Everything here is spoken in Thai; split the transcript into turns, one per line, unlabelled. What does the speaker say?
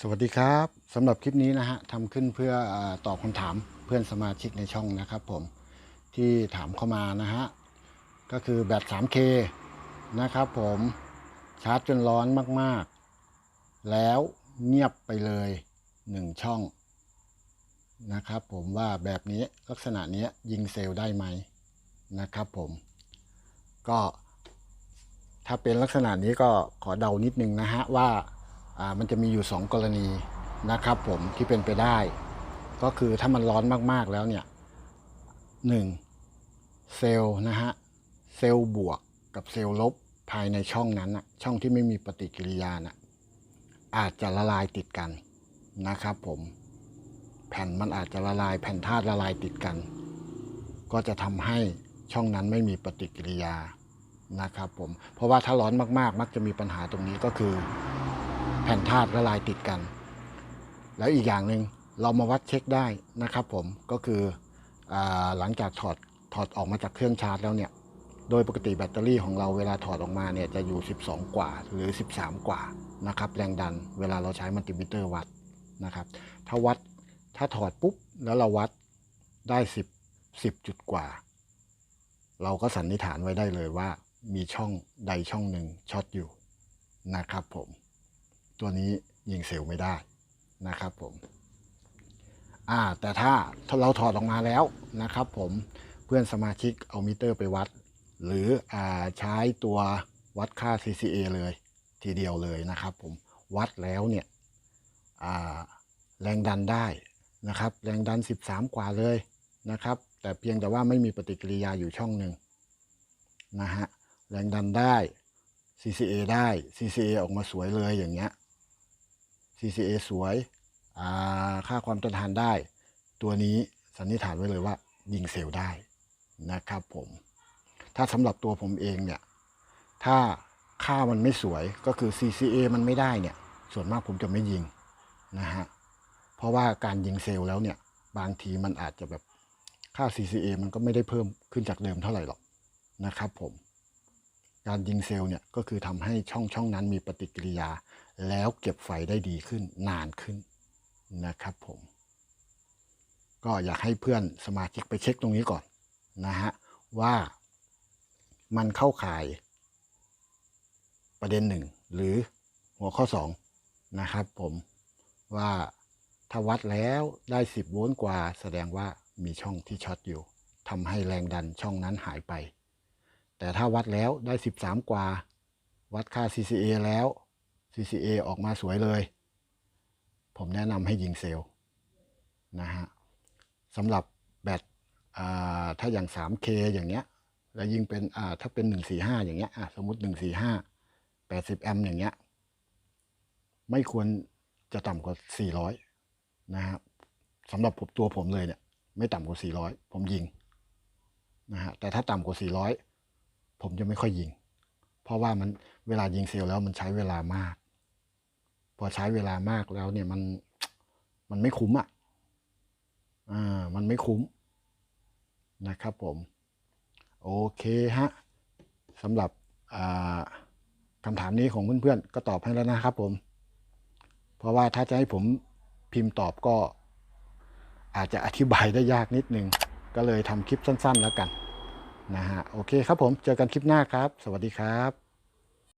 สวัสดีครับสำหรับคลิปนี้นะฮะทำขึ้นเพื่อตอบคำถามเพื่อนสมาชิกในช่องนะครับผมที่ถามเข้ามานะฮะก็คือแบต 3K นะครับผมชาร์จจนร้อนมากๆ แล้วเงียบไปเลย 1 ช่องนะครับผมว่าแบบนี้ลักษณะนี้ยิงเซลล์ได้ไหมนะครับผมก็ถ้าเป็นลักษณะนี้ก็ขอเดานิดนึงนะฮะว่า มันจะมีอยู่ 2 กรณีนะครับผมที่เป็นไปได้ ก็คือถ้ามันร้อนมากๆแล้วเนี่ยหนึ่งเซลล์นะฮะเซลล์บวกกับเซลล์ลบภายในช่องนั้นนะช่องที่ไม่มีปฏิกิริยานะอาจจะละลายติดกันนะครับผมแผ่นมันอาจจะละลายแผ่นธาตุละลายติดกัน ก็จะทำให้ช่องนั้นไม่มีปฏิกิริยานะครับผมเพราะว่าถ้าร้อนมากๆ มักจะมีปัญหาตรงนี้ก็คือ แผ่นธาตุละลายติดกัน แล้วอีกอย่างหนึ่งเรามาวัดเช็คได้นะครับผมก็คืออหลังจากถอดถอดออกมาจากเครื่องชาร์จแล้วเนี่ย โดยปกติแบตเตอรี่ของเราเวลาถอดออกมาเนี่ยจะอยู่ 12 กว่าหรือ 13 กว่านะครับแรงดันเวลาเราใช้มัลติมิเตอร์วัดนะครับถ้าวัดถ้าถอดปุ๊บแล้วเราวัดได้ 10 10 จุดกว่า เราก็สันนิษฐานไว้ได้เลยว่ามีช่องใดช่องหนึ่งช็อตอยู่นะครับผม ตัวนี้ยิงเซลล์ไม่ได้นะครับผมอ่าแต่ถ้าถ้าเราถอดออกมาแล้วนะครับผมเพื่อนสมาชิกเอามิเตอร์ไปวัด หรืออ่าใช้ตัววัดค่า CCA เลยทีเดียวเลยนะครับผมวัดแล้วเนี่ยอ่าแรงดันได้นะครับ แรงดัน 13 กว่าเลยนะครับ แต่เพียงแต่ว่าไม่มีปฏิกิริยาอยู่ช่องหนึ่งนะฮะแรงดันได้ CCA ได้ CCA ออกมาสวยเลยอย่างเงี้ย CCA สวยค่าความต้านทานได้ ตัวนี้สันนิษฐานไว้เลยว่า ยิงเซลล์ได้นะครับผม ถ้าสำหรับตัวผมเองเนี่ย ถ้าค่ามันไม่สวยก็คือ CCA มันไม่ได้เนี่ย ส่วนมากผมจะไม่ยิงนะฮะ เพราะว่าการยิงเซลล์แล้วเนี่ย บางทีมันอาจจะแบบค่า CCA มันก็ไม่ได้เพิ่มขึ้นจากเดิมเท่าไหร่หรอกนะครับผม การยิงเซลล์เนี่ยก็คือทำให้ช่องช่องนั้นมีปฏิกิริยา แล้วเก็บไฟได้ดีขึ้นนานขึ้นนะครับผม ก็อยากให้เพื่อนสมาชิกไปเช็คตรงนี้ก่อนนะฮะว่ามันเข้าข่ายประเด็นหนึ่งหรือหัวข้อสองนะครับผมว่าถ้าวัดแล้วได้ 10 โวลต์กว่า แสดงว่ามีช่องที่ช็อตอยู่ทำให้แรงดันช่องนั้นหายไป แต่ถ้าวัดแล้วได้ 13 กว่า วัดค่า CCA แล้ว CCA ออกมาสวยเลย ผมแนะนำให้ยิงเซลล์นะฮะสำหรับแบตถ้าอย่าง 3K อย่างเงี้ย แล้วยิงเป็นถ้าเป็น 145 อย่างเงี้ยสมมติ 145 80 แอมป์อย่างเงี้ย ไม่ควรจะต่ำกว่า 400 นะฮะสำหรับผมตัวผมเลยเนี่ย ไม่ต่ำกว่า 400 ผมยิงนะฮะแต่ถ้าต่ำกว่า 400 ผมจะไม่ค่อยยิง เพราะว่ามันเวลายิงเซลล์แล้วมันใช้เวลามาก พอใช้เวลามากแล้วเนี่ยมันมันไม่คุ้มอะอ่ามันไม่คุ้มนะครับผมโอเคฮะสำหรับคำถามนี้ของเพื่อนๆ ก็ตอบให้แล้วนะครับผม เพราะว่าถ้าจะให้ผมพิมพ์ตอบก็อาจจะอธิบายได้ยากนิดนึง ก็เลยทำคลิปสั้น ๆ แล้วกัน นะฮะโอเคครับผมเจอกันคลิปหน้าครับ สวัสดีครับ